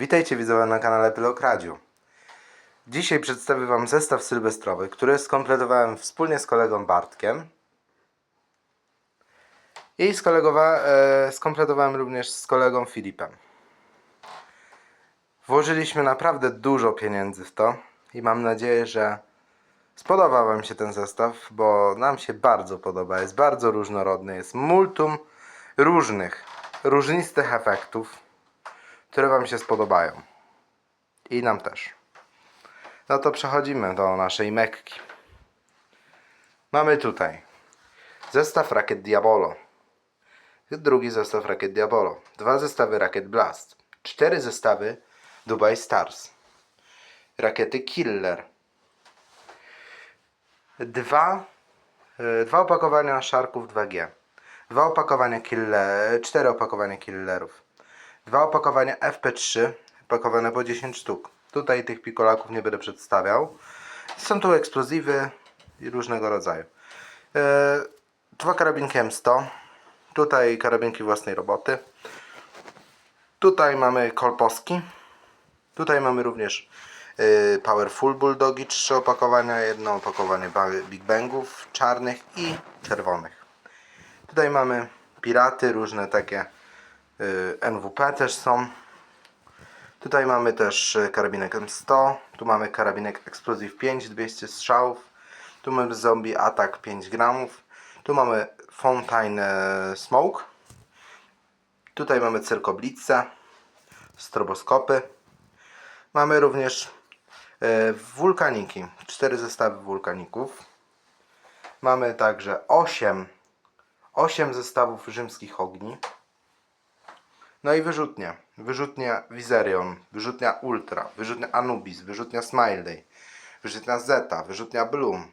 Witajcie widzowie na kanale Pylokradziu. Dzisiaj przedstawię Wam zestaw sylwestrowy, który skompletowałem wspólnie z kolegą Bartkiem. I e, skompletowałem również z kolegą Filipem. Włożyliśmy naprawdę dużo pieniędzy w to i mam nadzieję, że spodoba Wam się ten zestaw, bo nam się bardzo podoba. Jest bardzo różnorodny, jest multum różnych, różnistych efektów które Wam się spodobają. I nam też. No to przechodzimy do naszej Mekki. Mamy tutaj zestaw rakiet Diabolo. Drugi zestaw rakiet Diabolo. Dwa zestawy rakiet Blast. Cztery zestawy Dubai Stars. Rakiety Killer. Dwa, e, dwa opakowania Sharków 2G. Dwa opakowania killer, cztery opakowania killerów. Dwa opakowania FP3, pakowane po 10 sztuk. Tutaj tych pikolaków nie będę przedstawiał. Są tu eksplozywy i różnego rodzaju. E, dwa karabinki M100. Tutaj karabinki własnej roboty. Tutaj mamy kolposki. Tutaj mamy również e, Powerful Bulldogi, trzy opakowania, jedno opakowanie Big Bangów czarnych i czerwonych. Tutaj mamy piraty, różne takie NWP też są. Tutaj mamy też y, karabinek M100, tu mamy karabinek Explosive 5, 200 strzałów, tu mamy Zombie Attack 5 gramów, tu mamy Fountain e, Smoke, tutaj mamy Cyrkoblice, stroboskopy, mamy również wulkaniki, 4 zestawy wulkaników, mamy także 8 8 zestawów rzymskich ogni. No i wyrzutnie. Wyrzutnia Viserion, wyrzutnia Ultra, wyrzutnia Anubis, wyrzutnia Smiley, wyrzutnia Zeta, wyrzutnia Bloom,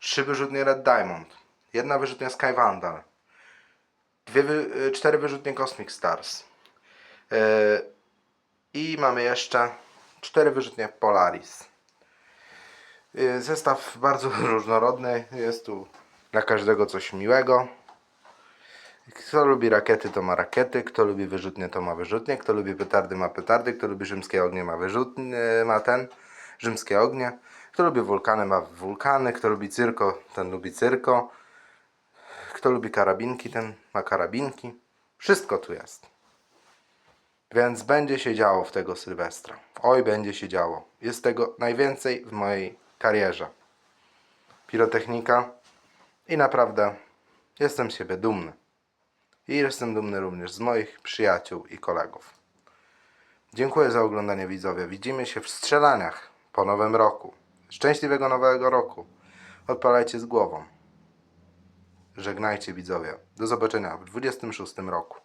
trzy wyrzutnie Red Diamond, jedna wyrzutnia Sky Vandal, dwie y, cztery wyrzutnie Cosmic Stars yy, i mamy jeszcze cztery wyrzutnie Polaris. Yy, Zestaw bardzo różnorodny, jest tu dla każdego coś miłego. Kto lubi rakiety, to ma rakiety. Kto lubi wyrzutnie, to ma wyrzutnie. Kto lubi petardy, ma petardy. Kto lubi rzymskie ognie, ma wyrzutnie, ma ten. Rzymskie ognie. Kto lubi wulkany, ma wulkany. Kto lubi cyrko, ten lubi cyrko. Kto lubi karabinki, ten ma karabinki. Wszystko tu jest. Więc będzie się działo w tego Sylwestra. Oj, będzie się działo. Jest tego najwięcej w mojej karierze. Pirotechnika. I naprawdę jestem z siebie dumny. I jestem dumny również z moich przyjaciół i kolegów. Dziękuję za oglądanie widzowie. Widzimy się w strzelaniach po nowym roku. Szczęśliwego nowego roku. Odpalajcie z głową. Żegnajcie widzowie. Do zobaczenia w 26 roku.